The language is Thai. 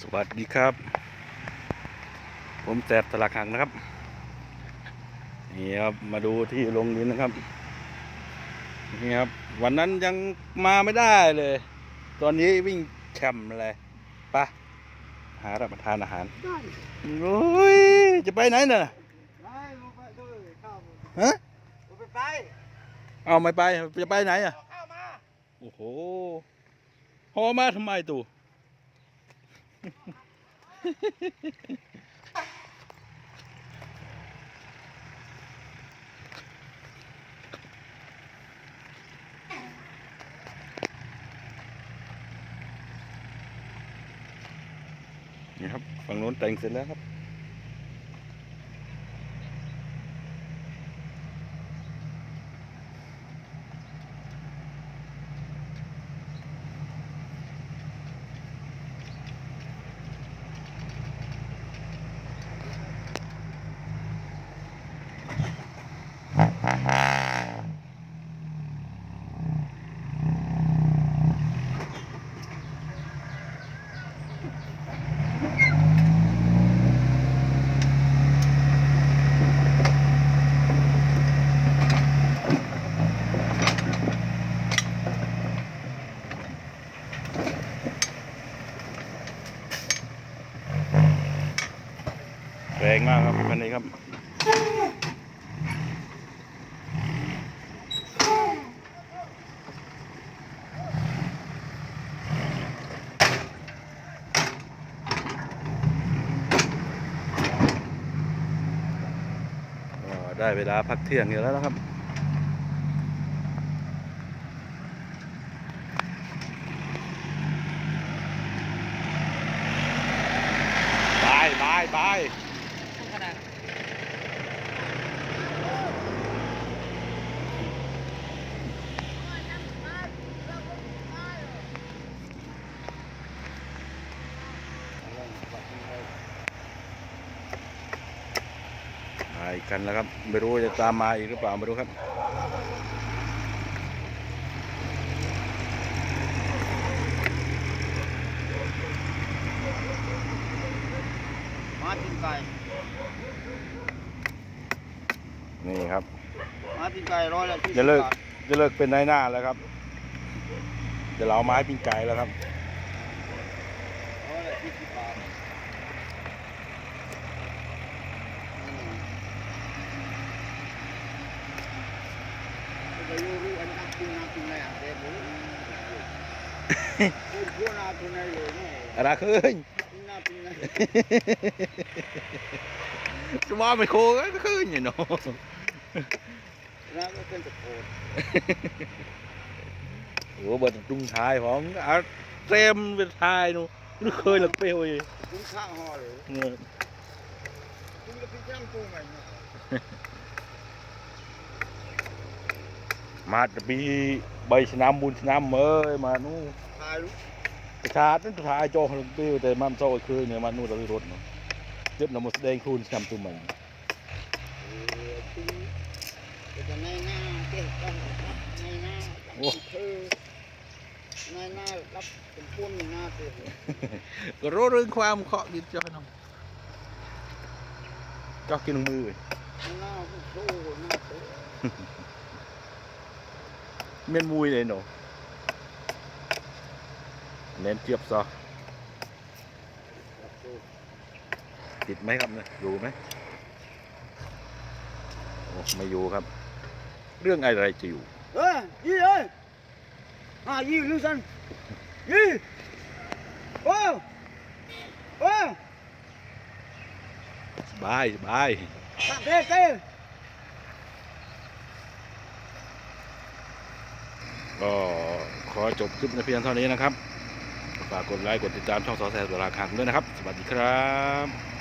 สวัสดีครับ ผมแสบสลักหักนะครับ นี่ครับ มาดูที่ลงดินนะครับ นี่ครับ วันนั้นยังมาไม่ได้เลย ตอนนี้วิ่งแช่มเลยไปะหารับประทานอาหารได้โอ้ยจะไปไหนน่ะได้ลงไปเลยข้าวฮะลงไปไปเอาไม่ไปจะไปไหนอะเอาข้าวมาโอ้โหหอมาทำไมตู่ นี่ครับฝั่งโน้นแต่งเสร็จแล้วครับ แรงมากครับคันนี้ครับได้เวลาพักเที่ยงอยู่แล้วนะครับบายบาย มาอีกกันแล้วครับ ไม่รู้ว่าจะตามมาอีกหรือเปล่าไม่รู้ครับมาตีนไก่นี่ครับมาตีนไก่ร้อยละที่จะเลิกสิบบาทจะเลิกเป็นนายหน้าแล้วครับ จะเหลาไม้ปิ้งไก่แล้วครับ ร้อยละที่สิบบาทอืมก็อยู่ รู้อันนั้นกินน้ำกินอะไรอะเดี๋ยวผมพูดพูดน้ำกินอะไรอยู่เนี่ยอะไรคืนกินน้ำกินอะไรจะว่าไม่โคก็คืนอยู่เนาะน้ำก็เป็นตะโกนโอ้เบิดตรุงทายผมเอาเต็มเป็นทายนู่นเคยหลักเปรยวเลยคุณข้างห่อเลยเนี่ยคุณก็พิจารณาตัวให ม่เนี่ยมาจะปีใบสนามบุญสนามเมยมานู่นถ่ายรูปประชาชนท้ายโจหลักเปรี้ยวแต่มันโซ่คืนเนี่ยมานู่นเรารถเนาะเจ็บหนำมดแสดงคูณสนามตัวใหม่เออคุณก็จะในหน้าเจ๊ต้องรับในหน้าต้องคือในหน้ารับเป็นปุ้นหน้าเจ๊ก็รู้เรื่องความเคาะกินจ้อยน้องจ้อกินมือเว้ยหน้าผู้สู้หน้าเจ๊เมียนมุยเลย เนาะเน้นเจี๊ยบซอติดไหมครับเนี่ยอยู่ไหมโอ้ไม่อยู่ครับ เรื่องอะไรจะอยู่ เอ้ยยี่เอ้ยอ่ายี่ลูกสันยี่โอ้โอ้สบายสบายตามเต้เต้ ก็ขอจบคลิปในเพียงเท่านี้นะครับ ฝากกดไลค์ กดติดตามช่องสอแสตัวราคังด้วยนะครับ สวัสดีครับ